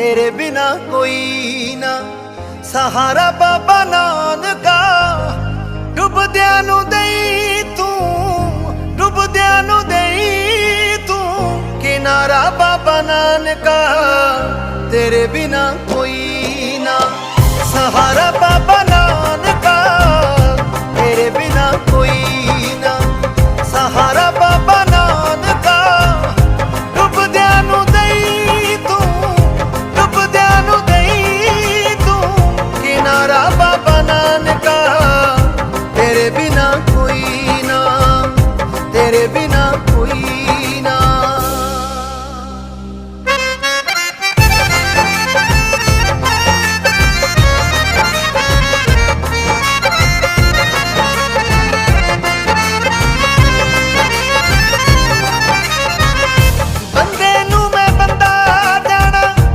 ਤੇਰੇ ਬਿਨਾ ਕੋਈ ਨਾ। ਸਹਾਰਾ ਬਾਬਾ ਨਾਨਕਾ, ਡੁੱਬਦਿਆਂ ਨੂੰ ਦੇਈ ਤੂੰ, ਡੁੱਬਦਿਆਂ ਨੂੰ ਦੇਈ ਤੂੰ। ਕਿਨਾਰਾ ਬਾਬਾ ਨਾਨਕਾ, ਤੇਰੇ ਬਿਨਾ ਕੋਈ ਨਾ। ਸਹਾਰਾ ਬਾਬਾ ਨਾਨਕਾ, ਤੇਰੇ ਬਿਨਾ ਕੋਈ ਨਾ। ਸਹਾਰਾ तेरे बिना कोई